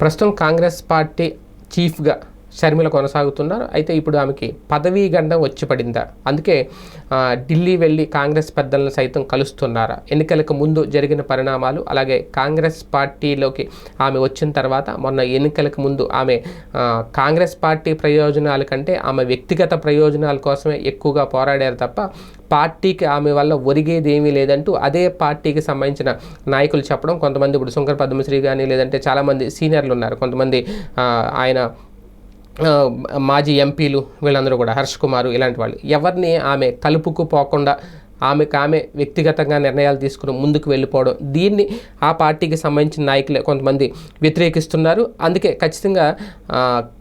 ప్రస్తుతం కాంగ్రెస్ పార్టీ చీఫ్గా షర్మిల కొనసాగుతున్నారు. అయితే ఇప్పుడు ఆమెకి పదవీ గండం వచ్చి పడిందా అందుకే ఢిల్లీ వెళ్ళి కాంగ్రెస్ పెద్దలను సైతం కలుస్తున్నారా? ఎన్నికలకు ముందు జరిగిన పరిణామాలు అలాగే కాంగ్రెస్ పార్టీలోకి ఆమె వచ్చిన తర్వాత మొన్న ఎన్నికలకు ముందు ఆమె కాంగ్రెస్ పార్టీ ప్రయోజనాల కంటే ఆమె వ్యక్తిగత ప్రయోజనాల కోసమే ఎక్కువగా పోరాడారు తప్ప పార్టీకి ఆమె వల్ల ఒరిగేది ఏమీ లేదంటూ అదే పార్టీకి సంబంధించిన నాయకులు చెప్పడం కొంతమంది ఇప్పుడు శంకర్ పద్మశ్రీ కానీ లేదంటే చాలామంది సీనియర్లు ఉన్నారు. కొంతమంది ఆయన మాజీ ఎంపీలు వీళ్ళందరూ కూడా హర్ష్ కుమారు ఇలాంటి వాళ్ళు. ఎవరిని ఆమె కలుపుకు పోకుండా ఆమెకు ఆమె వ్యక్తిగతంగా నిర్ణయాలు తీసుకుని ముందుకు వెళ్ళిపోవడం. దీన్ని ఆ పార్టీకి సంబంధించిన నాయకులే కొంతమంది వ్యతిరేకిస్తున్నారు. అందుకే ఖచ్చితంగా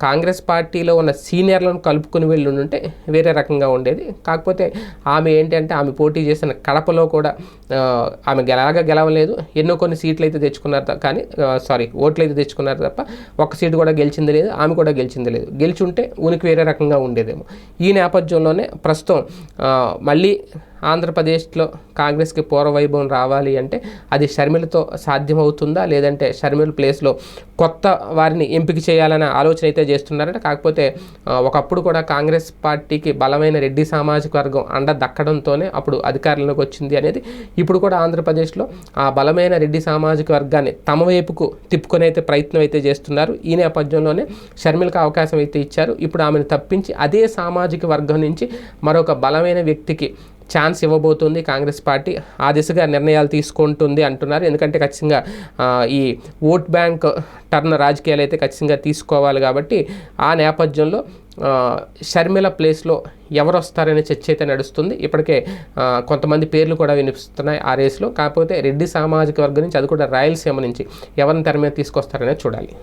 కాంగ్రెస్ పార్టీలో ఉన్న సీనియర్లను కలుపుకుని వెళ్ళి ఉంటే వేరే రకంగా ఉండేది. కాకపోతే ఆమె ఏంటంటే ఆమె పోటీ చేసిన కడపలో కూడా ఆమె గెలగా గెలవలేదు. ఎన్నో కొన్ని సీట్లు అయితే తెచ్చుకున్నారు కానీ సారీ ఓట్లు అయితే తెచ్చుకున్నారు తప్ప ఒక్క సీటు కూడా గెలిచింది లేదు ఆమె కూడా గెలిచింది లేదు. గెలిచి ఉంటే ఉనికి వేరే రకంగా ఉండేదేమో. ఈ నేపథ్యంలోనే ప్రస్తుతం మళ్ళీ ఆంధ్రప్రదేశ్లో కాంగ్రెస్కి పూర్వవైభవం రావాలి అంటే అది షర్మిలతో సాధ్యమవుతుందా? లేదంటే షర్మిల ప్లేస్లో కొత్త వారిని ఎంపిక చేయాలనే ఆలోచన అయితే చేస్తున్నారంటే. కాకపోతే ఒకప్పుడు కూడా కాంగ్రెస్ పార్టీకి బలమైన రెడ్డి సామాజిక వర్గం అండ దక్కడంతోనే అప్పుడు అధికారంలోకి వచ్చింది అనేది ఇప్పుడు కూడా ఆంధ్రప్రదేశ్లో ఆ బలమైన రెడ్డి సామాజిక వర్గాన్ని తమ వైపుకు తిప్పుకొని అయితే ప్రయత్నం అయితే చేస్తున్నారు. ఈ నేపథ్యంలోనే షర్మిలకు అవకాశం అయితే ఇచ్చారు. ఇప్పుడు ఆమెను తప్పించి అదే సామాజిక వర్గం నుంచి మరొక బలమైన వ్యక్తికి ఛాన్స్ ఇవ్వబోతుంది కాంగ్రెస్ పార్టీ. ఆ దిశగా నిర్ణయాలు తీసుకుంటుంది అంటున్నారు. ఎందుకంటే ఖచ్చితంగా ఈ ఓట్ బ్యాంక్ టర్న్ రాజకీయాలు అయితే ఖచ్చితంగా తీసుకోవాలి కాబట్టి ఆ నేపథ్యంలో షర్మిల ప్లేస్లో ఎవరు వస్తారనే చర్చ అయితే నడుస్తుంది. ఇప్పటికే కొంతమంది పేర్లు కూడా వినిపిస్తున్నాయి ఆ రేస్లో. కాకపోతే రెడ్డి సామాజిక వర్గం నుంచి అది కూడా రాయలసీమ నుంచి ఎవరిని తెర మీద తీసుకొస్తారనేది చూడాలి.